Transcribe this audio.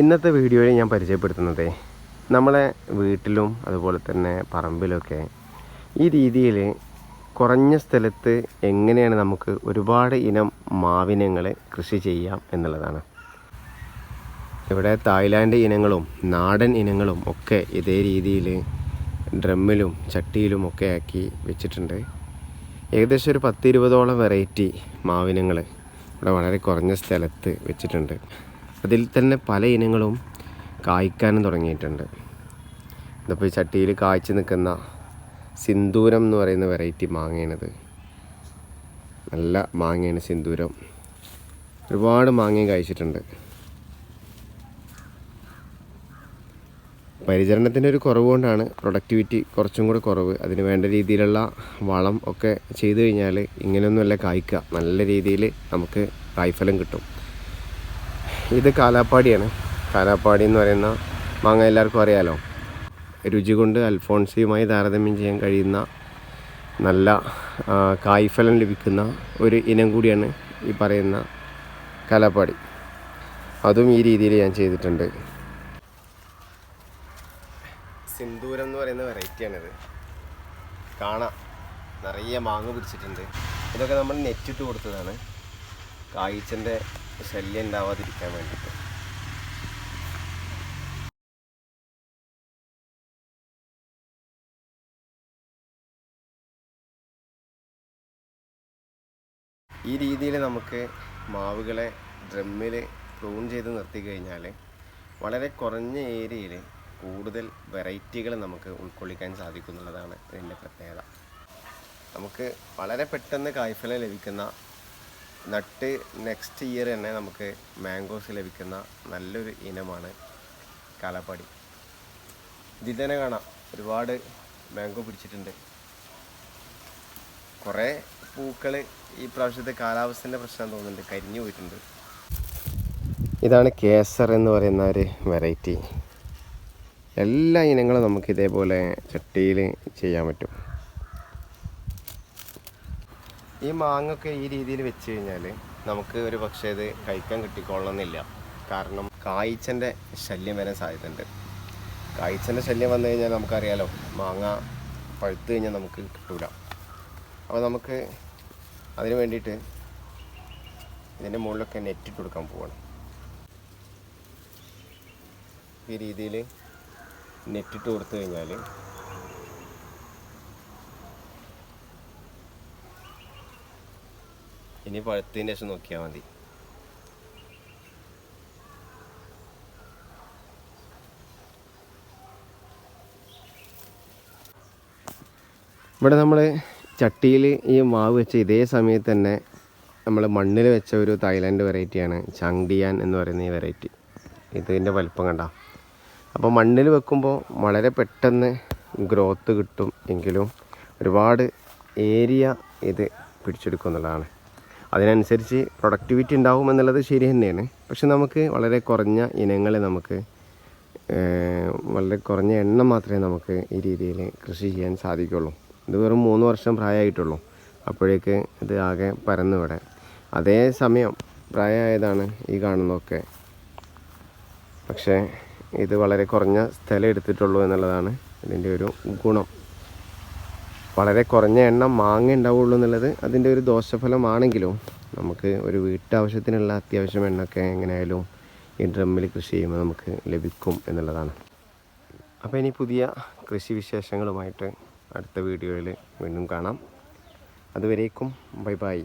ഇന്നത്തെ വീഡിയോയിൽ ഞാൻ പരിചയപ്പെടുത്തുന്നത് നമ്മളെ വീട്ടിലും അതുപോലെ തന്നെ പറമ്പിലൊക്കെ ഈ രീതിയിൽ കുറഞ്ഞ സ്ഥലത്ത് എങ്ങനെയാണ് നമുക്ക് ഒരുപാട് ഇനം മാവിനങ്ങൾ കൃഷി ചെയ്യാം എന്നുള്ളതാണ്. ഇവിടെ തായ്ലാൻഡ് ഇനങ്ങളും നാടൻ ഇനങ്ങളും ഒക്കെ ഇതേ രീതിയിൽ ഡ്രമ്മിലും ചട്ടിയിലും ഒക്കെ ആക്കി വെച്ചിട്ടുണ്ട്. ഏകദേശം ഒരു പത്തിരുപതോളം വെറൈറ്റി മാവിനങ്ങൾ ഇവിടെ വളരെ കുറഞ്ഞ സ്ഥലത്ത് വെച്ചിട്ടുണ്ട്. അതിൽ തന്നെ പല ഇനങ്ങളും കായ്ക്കാനും തുടങ്ങിയിട്ടുണ്ട്. ഇതിപ്പോൾ ചട്ടിയിൽ കായ്ച്ചു നിൽക്കുന്ന സിന്ദൂരം എന്ന് പറയുന്ന വെറൈറ്റി മാങ്ങയാണിത്. നല്ല മാങ്ങയാണ് സിന്ദൂരം. ഒരുപാട് മാങ്ങയും കഴിച്ചിട്ടുണ്ട് പരിചരണത്തിന്റെ ഒരു കുറവ് കൊണ്ടാണ് പ്രൊഡക്ടിവിറ്റി കുറച്ചും കൂടി കുറവ്. അതിന് വേണ്ട രീതിയിലുള്ള വളം ഒക്കെ ചെയ്തു കഴിഞ്ഞാൽ ഇങ്ങനെയൊന്നുമല്ല കായ്ക്കുക. നല്ല രീതിയിൽ നമുക്ക് കായ്ഫലം കിട്ടും. ഇത് കാലാപ്പാടിയാണ്. കാലാപ്പാടി എന്ന് പറയുന്ന മാങ്ങ എല്ലാവർക്കും അറിയാലോ. രുചി കൊണ്ട് അൽഫോൺസിയുമായി താരതമ്യം ചെയ്യാൻ കഴിയുന്ന നല്ല കായ്ഫലം ലഭിക്കുന്ന ഒരു ഇനം കൂടിയാണ് ഈ പറയുന്ന കാലാപ്പാടി. അതും ഈ രീതിയിൽ ഞാൻ ചെയ്തിട്ടുണ്ട്. സിന്ദൂരം എന്ന് പറയുന്ന വെറൈറ്റിയാണിത് കാണാം. നിറയെ മാങ്ങ പിടിച്ചിട്ടുണ്ട്. ഇതൊക്കെ നമ്മൾ നെറ്റിട്ട് കൊടുത്തതാണ്. കായ്ച്ചന്റെ ശല്യം ഉണ്ടാവാതിരിക്കാൻ വേണ്ടിയിട്ട്. ഈ രീതിയിൽ നമുക്ക് മാവുകളെ ഡ്രമ്മിൽ പ്രൂൺ ചെയ്ത് നിർത്തി കഴിഞ്ഞാൽ വളരെ കുറഞ്ഞ ഏരിയയിൽ കൂടുതൽ വെറൈറ്റികൾ നമുക്ക് ഉൾക്കൊള്ളിക്കാൻ സാധിക്കുന്നുള്ളതാണ് ഇതിന്റെ പ്രത്യേകത. നമുക്ക് വളരെ പെട്ടെന്ന് കായ്ഫലം ലഭിക്കുന്ന നട്ട് നെക്സ്റ്റ് ഇയർ തന്നെ നമുക്ക് മാംഗോസ് ലഭിക്കുന്ന നല്ലൊരു ഇനമാണ് കാലാപ്പാടി ഇതിൽ തന്നെ കാണാം. ഒരുപാട് മാംഗോ പിടിച്ചിട്ടുണ്ട്. കുറേ പൂക്കൾ ഈ പ്രാവശ്യത്തെ കാലാവസ്ഥേന്റെ പ്രശ്നം തോന്നുന്നുണ്ട്. കരിഞ്ഞു പോയിട്ടുണ്ട്. ഇതാണ് കേസർ എന്ന് പറയുന്ന ഒരു വെറൈറ്റി എല്ലാ ഇനങ്ങളും നമുക്ക് ഇതേപോലെ ചട്ടിയിൽ ചെയ്യാൻ പറ്റും. ഈ മാങ്ങൊക്കെ ഈ രീതിയിൽ വെച്ച് കഴിഞ്ഞാൽ നമുക്ക് ഒരു പക്ഷേ ഇത് കഴിക്കാൻ കിട്ടിക്കൊള്ളണമെന്നില്ല. കാരണം കായ്ച്ചന്റെ ശല്യം വരാൻ സാധ്യതയുണ്ട്. കായ്ച്ചന്റെ ശല്യം വന്നു കഴിഞ്ഞാൽ നമുക്കറിയാലോ മാങ്ങ പഴുത്ത് കഴിഞ്ഞാൽ നമുക്ക് കിട്ടൂല. അപ്പോൾ നമുക്ക് അതിന് വേണ്ടിയിട്ട് ഇതിന്റെ മുകളിലൊക്കെ നെറ്റിട്ട് കൊടുക്കാൻ പോവാണ്. ഈ രീതിയിൽ നെറ്റിട്ട് കൊടുത്തു കഴിഞ്ഞാൽ ഇനി പഴുത്തതിന് ശേഷം നോക്കിയാൽ മതി. ഇവിടെ നമ്മൾ ചട്ടിയിൽ ഈ മാവ് വെച്ച ഇതേ സമയത്ത് തന്നെ നമ്മൾ മണ്ണിൽ വെച്ച ഒരു തായ്ലാൻഡ് വെറൈറ്റിയാണ് ചാങ്ഡിയാൻ എന്ന് പറയുന്ന ഈ വെറൈറ്റി ഇതിന്റെ വലിപ്പം കണ്ട. അപ്പോൾ മണ്ണിൽ വെക്കുമ്പോൾ വളരെ പെട്ടെന്ന് ഗ്രോത്ത് കിട്ടും എങ്കിലും ഒരുപാട് ഏരിയ ഇത് പിടിച്ചെടുക്കും എന്നുള്ളതാണ്. അതിനനുസരിച്ച് പ്രൊഡക്ടിവിറ്റി ഉണ്ടാവും എന്നുള്ളത് ശരി തന്നെയാണ്. പക്ഷെ നമുക്ക് വളരെ കുറഞ്ഞ ഇനങ്ങളെ നമുക്ക് വളരെ കുറഞ്ഞ എണ്ണം മാത്രമേ നമുക്ക് ഈ രീതിയിൽ കൃഷി ചെയ്യാൻ സാധിക്കുള്ളൂ. ഇത് വെറും മൂന്ന് വർഷം പ്രായമായിട്ടുള്ളൂ. അപ്പോഴേക്ക് ഇത് ആകെ പരന്നു ഇവിടെ. അതേ സമയം പ്രായമായതാണ് ഈ കാണുന്നതൊക്കെ. പക്ഷേ ഇത് വളരെ കുറഞ്ഞ സ്ഥലം എടുത്തിട്ടുള്ളൂ എന്നുള്ളതാണ് ഇതിന്റെ ഒരു ഗുണം. വളരെ കുറഞ്ഞ എണ്ണം മാങ്ങ ഉണ്ടാവുള്ളൂ എന്നുള്ളത് അതിന്റെ ഒരു ദോഷഫലമാണെങ്കിലും നമുക്ക് ഒരു വീട്ടാവശ്യത്തിനുള്ള അത്യാവശ്യം എണ്ണൊക്കെ എങ്ങനെയായാലും ഈ ഡ്രമ്മിൽ കൃഷി ചെയ്യുമ്പോൾ നമുക്ക് ലഭിക്കും എന്നുള്ളതാണ്. അപ്പോൾ ഇനി പുതിയ കൃഷി വിശേഷങ്ങളുമായിട്ട് അടുത്ത വീഡിയോയിൽ വീണ്ടും കാണാം. അതുവരേക്കും ബൈ ബൈ.